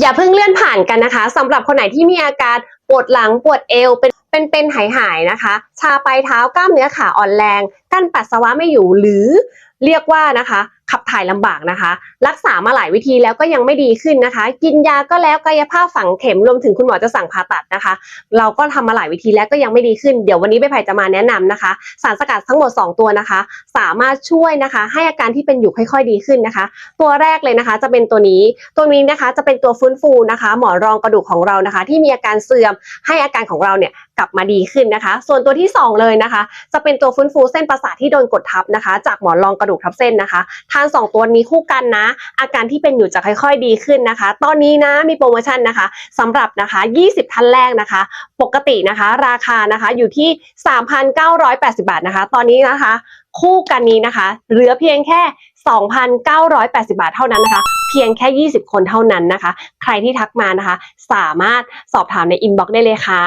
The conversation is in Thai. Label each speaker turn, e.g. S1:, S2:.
S1: อย่าเพิ่งเลื่อนผ่านกันนะคะสำหรับคนไหนที่มีอาการปวดหลังปวดเอวเป็นเป็นเป็นหายหายๆนะคะ ชาปลายเท้ากล้ามเนื้อขาอ่อนแรง กั้นปัสสาวะไม่อยู่หรือ เรียกว่านะคะ ขับถ่ายลำบากนะคะ รักษามาหลายวิธีแล้วก็ยังไม่ดีขึ้นนะคะ กินยาก็แล้วกายภาพฝังเข็มรวมถึงคุณหมอจะสั่งผ่าตัดนะคะ เราก็ทำมาหลายวิธีแล้วก็ยังไม่ดีขึ้นเดี๋ยววันนี้ใบไผ่จะมาแนะนำนะคะ สารสกัดทั้งหมด 2 ตัวนะคะ สามารถช่วยนะคะ ให้อาการที่เป็นอยู่ค่อย ๆ ดีขึ้นนะคะ ตัวแรกเลยนะคะจะเป็นตัวนี้ตัวนี้นะคะจะเป็นตัวฟื้นฟูนะคะ หมอนรองกระดูกของเรานะคะ ที่มีอาการเสื่อมให้อาการของเราเนี่ยกลับมาดีขึ้นนะคะ ส่วนตัวที่ 2 เลยนะคะ จะเป็นตัวฟื้นฟูเส้นประสาทที่โดนกดทับนะคะ จากหมอนรองกระดูกทับเส้นนะคะ ทานสองตัวนี้คู่กันนะ อาการที่เป็นอยู่จะค่อย ๆ ดีขึ้นนะคะ ตอนนี้นะมีโปรโมชั่นนะคะสำหรับนะคะ 20 ท่านแรกนะคะ ปกตินะคะ ราคานะคะอยู่ที่ 3,980 บาทนะคะ ตอนนี้นะคะ คู่กันนี้นะคะ เหลือเพียงแค่ 2,980 บาทเท่านั้นนะคะเพียงแค่ 20 คนเท่านั้นนะคะ ใครที่ทักมานะคะ สามารถสอบถามในอินบ็อกซ์ได้เลยค่ะ